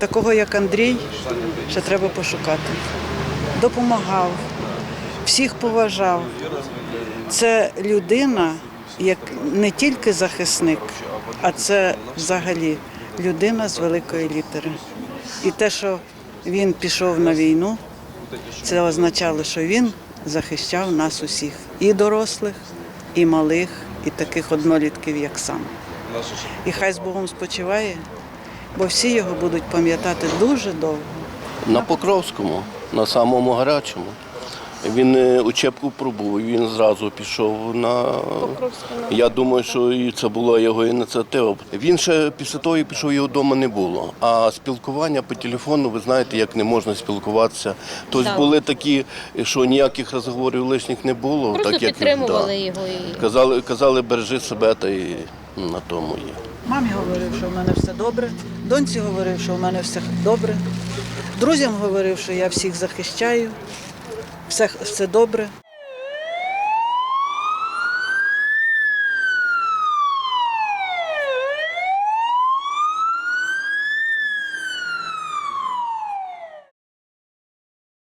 Такого, як Андрій, ще треба пошукати. Допомагав, всіх поважав. Це людина, як не тільки захисник, а це взагалі людина з великої літери. І те, що він пішов на війну, це означало, що він захищав нас усіх, і дорослих, і малих, і таких однолітків, як сам. І хай з Богом спочиває, бо всі його будуть пам'ятати дуже довго. На Покровському, на самому гарячому. Він е, учебку пробув, він зразу пішов на. Я думаю, що і це була його ініціатива. Він ще після того, пішов, його вдома не було. А спілкування по телефону, ви знаєте, як не можна спілкуватися. Тобто Так. були такі, що ніяких розговорів лишніх не було. Просто так, як, підтримували да. його і Казали, казали, бережи себе та і на тому є. Мамі говорив, що в мене все добре. Доньці говорив, що в мене все добре. Друзям говорив, що я всіх захищаю, все, все добре.